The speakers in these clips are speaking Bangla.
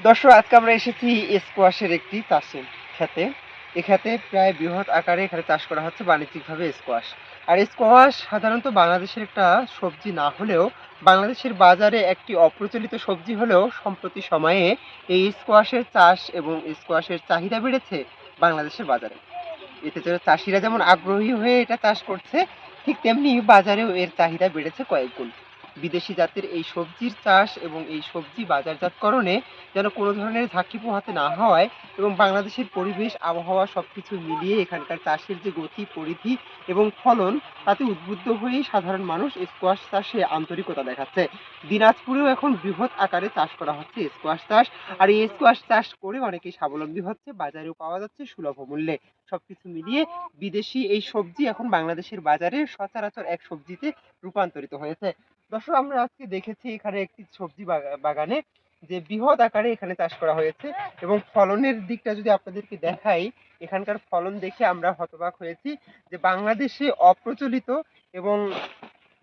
দর্শক, আজকে আমরা এসেছি স্কোয়াশের একটি চাষে খেতে এ খেতে প্রায় বৃহৎ আকারে এখানে চাষ করা হচ্ছে বাণিজ্যিকভাবে স্কোয়াশ। আর স্কোয়াশ সাধারণত বাংলাদেশের একটা সবজি না হলেও বাংলাদেশের বাজারে একটি অপ্রচলিত সবজি হলেও সম্প্রতি সময়ে এই স্কোয়াশের চাষ এবং স্কোয়াশের চাহিদা বেড়েছে বাংলাদেশের বাজারে। এতে চাষিরা যেমন আগ্রহী হয়ে এটা চাষ করছে, ঠিক তেমনি বাজারেও এর চাহিদা বেড়েছে কয়েক গুণ বিদেশি জাতের এই সবজির চাষ এবং এই সবজি বাজারজাতকরণে যেন কোনো ধরনের ঝাঁকি পোহাতে না হওয়ায় এবং বাংলাদেশের পরিবেশ, আবহাওয়া সবকিছু মিলিয়ে এখানকার চাষের যে গতি, পরিধি এবং ফলন, তাতে উদ্বুদ্ধ হয়েই সাধারণ মানুষ স্কোয়াশ চাষে আন্তরিকতা দেখাচ্ছে। দিনাজপুরেও এখন বৃহৎ আকারে চাষ করা হচ্ছে স্কোয়াশ চাষ আর এই স্কোয়াশ চাষ করে অনেকেই স্বাবলম্বী হচ্ছে, বাজারেও পাওয়া যাচ্ছে সুলভ মূল্যে। সবকিছু মিলিয়ে বিদেশি এই সবজি এখন বাংলাদেশের বাজারে সচরাচর এক সবজিতে রূপান্তরিত হয়েছে। দর্শক, আমরা আজকে দেখেছি এখানে একটি সবজি বাগানে যে বৃহৎ আকারে এখানে চাষ করা হয়েছে এবং ফলনের দিকটা যদি আপনাদেরকে দেখাই, এখানকার ফলন দেখে আমরা হতবাক হয়েছি যে বাংলাদেশে অপ্রচলিত এবং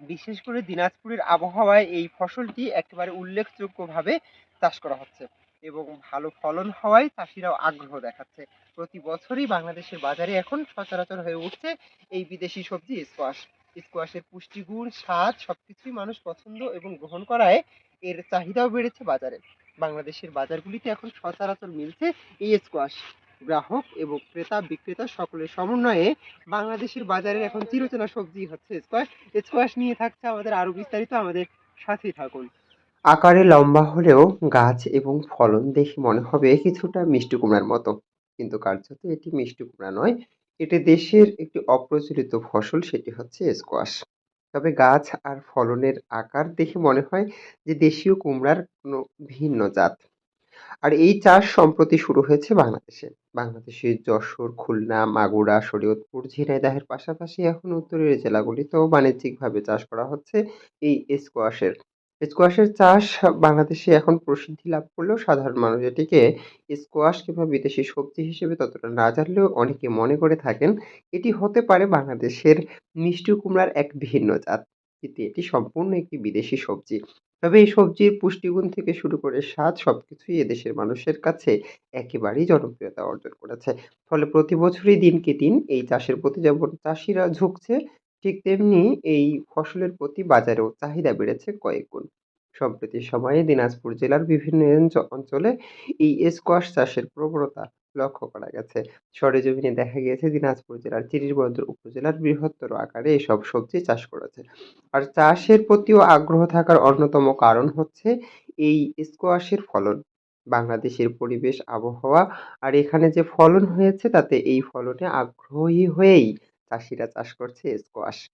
বিশেষ করে দিনাজপুরের আবহাওয়ায় এই ফসলটি একেবারে উল্লেখযোগ্যভাবে চাষ করা হচ্ছে এবং ভালো ফলন হওয়ায় চাষিরাও আগ্রহ দেখাচ্ছে। প্রতি বছরই বাংলাদেশের বাজারে এখন সচরাচর হয়ে উঠছে এই বিদেশি সবজি স্কোয়াশ। স্কোয়াশের পুষ্টিগুণ, স্বাদ সবকিছুই মানুষ পছন্দ এবং গ্রহণ করায়। এর চাহিদাও বেড়েছে বাজারে। বাংলাদেশের বাজারগুলিতে এখন সচরাচর মিলছে এই স্কোয়াশ গ্রাহক এবং ক্রেতা, বিক্রেতা সকলের সমন্বয়ে বাংলাদেশের বাজারে এখন চিরচেনা সবজি হচ্ছে স্কোয়াশ স্কোয়াশ নিয়ে থাকছে আমাদের আরও বিস্তারিত। আমাদের সাথেই থাকুন। আকারে লম্বা হলেও গাছ এবং ফলন দেখে মনে হবে কিছুটা মিষ্টি কুমড়ার মতো। কিন্তু কার্যত এটি মিষ্টি কুমড়া নয় এটি দেশের একটি অপ্রচলিত ফসল, সেটি হচ্ছে স্কোয়াশ তবে গাছ আর ফলনের আকার দেখে মনে হয় যে দেশীয় কুমড়ার কোনো ভিন্ন জাত। আর এই চাষ সম্প্রতি শুরু হয়েছে বাংলাদেশে। বাংলাদেশের যশোর, খুলনা, মাগুরা, শরীয়তপুর, ঝিনাইদহের পাশাপাশি এখন উত্তরের জেলাগুলিতেও বাণিজ্যিকভাবে চাষ করা হচ্ছে এই স্কোয়াশের স্কোয়াশের চাষ বাংলাদেশে এখন প্রসিদ্ধি লাভ করলেও সাধারণ মানুষ এটিকে স্কোয়াশ কিংবা বিদেশি সবজি হিসেবে ততটা না জানলেও অনেকে মনে করে থাকেন এটি হতে পারে বাংলাদেশের মিষ্টি কুমড়ার এক ভিন্ন জাত। কিন্তু এটি সম্পূর্ণ একটি বিদেশি সবজি। তবে এই সবজির পুষ্টিগুণ থেকে শুরু করে স্বাদ সবকিছুই এদেশের মানুষের কাছে একেবারেই জনপ্রিয়তা অর্জন করেছে। ফলে প্রতি বছরই দিনকে দিন এই চাষের প্রতি যেমন চাষিরা ঝুঁকছে ঠিক তেমনি এই ফসলের প্রতি বাজারেও চাহিদা বেড়েছে কয়েক গুণ। সম্প্রতি সময়ে দিনাজপুর জেলার বিভিন্ন অঞ্চলে এই স্কোয়াশ চাষের প্রবণতা লক্ষ্য করা গেছে। সরেজমিনে দেখা গিয়েছে দিনাজপুর জেলার চিরিরবন্দর উপজেলার বৃহত্তর আকারে এসব সবজি চাষ করেছে। আর চাষের প্রতিও আগ্রহ থাকার অন্যতম কারণ হচ্ছে এই স্কোয়াশের ফলন। বাংলাদেশের পরিবেশ, আবহাওয়া আর এখানে যে ফলন হয়েছে তাতে এই ফলনে আগ্রহী হয়েই საშირა წაშქორცი ესგუაში.